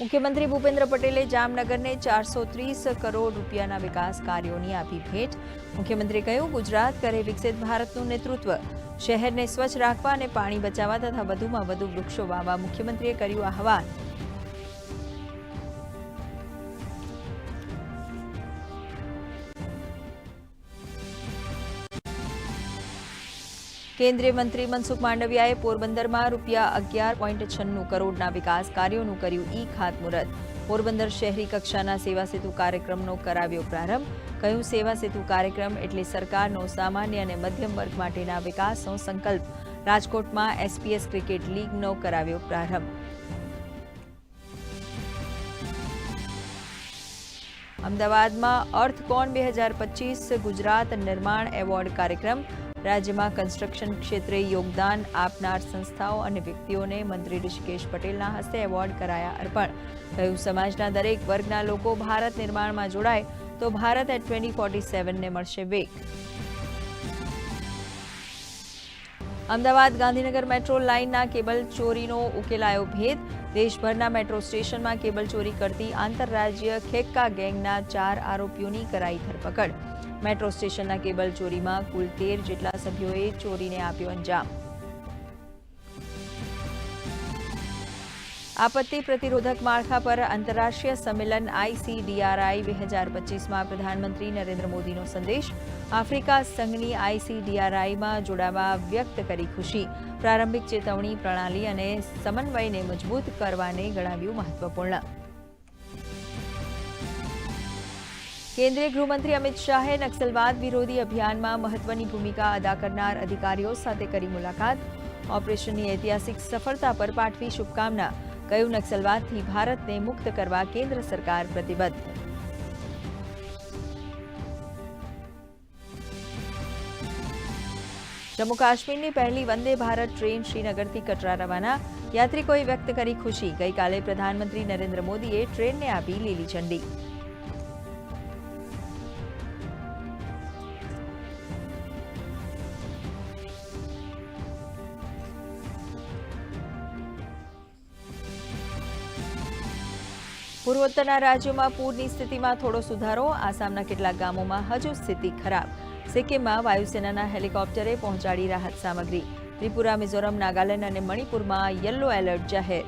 મુખ્યમંત્રી ભૂપેન્દ્ર પટેલે જામનગરને ચારસો ત્રીસ કરોડ રૂપિયાના વિકાસ કાર્યોની આપી ભેટ. મુખ્યમંત્રી કહ્યું, ગુજરાત કરે વિકસિત ભારતનું નેતૃત્વ. શહેરને સ્વચ્છ રાખવા અને પાણી બચાવવા તથા વધુમાં વધુ વૃક્ષો વાવવા મુખ્યમંત્રીએ કર્યું આહવાન. કેન્દ્રીય મંત્રી મનસુખ માંડવિયાએ પોરબંદરમાં રૂપિયા અગિયાર પોઈન્ટ છન્નું કરોડના વિકાસ કાર્યોનું કર્યું ઈ ખાતમુહૂર્ત. પોરબંદર શહેરી કક્ષાના સેવા સેતુ કાર્યક્રમનો કરાવ્યો પ્રારંભ. કહ્યું, સેવા સેતુ કાર્યક્રમ એટલે સરકારનો સામાન્ય અને મધ્યમ વર્ગ માટેના વિકાસનો સંકલ્પ. રાજકોટમાં એસપીએસ ક્રિકેટ લીગનો કરાવ્યો પ્રારંભ. અમદાવાદમાં અર્થકોન બે હજાર પચીસ ગુજરાત નિર્માણ એવોર્ડ કાર્યક્રમ. રાજ્યમાં કન્સ્ટ્રક્શન ક્ષેત્રે યોગદાન આપનાર સંસ્થાઓ અને વ્યક્તિઓને મંત્રી ઋષિકેશ પટેલના હસ્તે એવોર્ડ કરાયા અર્પણ. કહ્યું સમાજના દરેક વર્ગના લોકો ભારત નિર્માણમાં જોડાય, તો ભારત એટ ટ્વેન્ટી ફોર્ટી સેવનને મળશે વેગ. અમદાવાદ ગાંધીનગર મેટ્રો લાઇનના કેબલ ચોરીનો ઉકેલાયો ભેદ દેશભરના મેટ્રો સ્ટેશનમાં કેબલ ચોરી કરતી આંતરરાજ્ય ખેક્કા ગેંગના ચાર આરોપીઓની કરાઈ ધરપકડ. મેટ્રો સ્ટેશનના કેબલ ચોરીમાં કુલ તેર જેટલા સભ્યોએ ચોરીને આપ્યો અંજામ. આપત્તિ પ્રતિરોધક માળખા પર આંતરરાષ્ટ્રીય સંમેલન આઈસીડીઆરઆઈ બે હજાર પચીસમાં પ્રધાનમંત્રી નરેન્દ્ર મોદીનો સંદેશ. આફ્રિકા સંઘની આઈસીડીઆરઆઈમાં જોડાવા વ્યક્ત કરી ખુશી. પ્રારંભિક ચેતવણી પ્રણાલી અને સમન્વયને મજબૂત કરવાને ગણાવ્યું મહત્વપૂર્ણ. કેન્દ્રીય ગૃહમંત્રી અમિત શાહે નક્સલવાદ વિરોધી અભિયાનમાં મહત્વની ભૂમિકા અદા કરનાર અધિકારીઓ સાથે કરી મુલાકાત. ઓપરેશનની ઐતિહાસિક સફળતા પર પાઠવી શુભકામના. કહ્યું, નક્સલવાદથી ભારતને મુક્ત કરવા કેન્દ્ર સરકાર પ્રતિબદ્ધ. જમ્મુ કાશ્મીરની પહેલી વંદે ભારત ટ્રેન શ્રીનગરથી કટરા રવાના. યાત્રિકોએ વ્યક્ત કરી ખુશી. ગઈકાલે પ્રધાનમંત્રી નરેન્દ્ર મોદીએ ટ્રેનને આપી લીલી ઝંડી. પૂર્વોત્તરના રાજ્યોમાં પૂરની સ્થિતિમાં થોડો સુધારો. આસામના કેટલાક ગામોમાં હજુ સ્થિતિ ખરાબ. સિક્કિમમાં વાયુસેનાના હેલિકોપ્ટરે પહોંચાડી રાહત સામગ્રી. ત્રિપુરા, મિઝોરમ, નાગાલેન્ડ અને મણિપુરમાં યલો એલર્ટ જાહેર.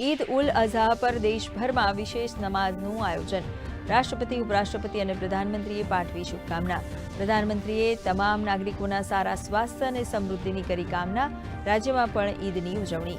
ઈદ ઉલ અઝહા પર દેશભરમાં વિશેષ નમાઝનું આયોજન. રાષ્ટ્રપતિ, ઉપરાષ્ટ્રપતિ અને પ્રધાનમંત્રીએ પાઠવી શુભકામના. પ્રધાનમંત્રીએ તમામ નાગરિકોના સારા સ્વાસ્થ્ય અને સમૃદ્ધિની કરી કામના. રાજ્યમાં પણ ઈદની ઉજવણી.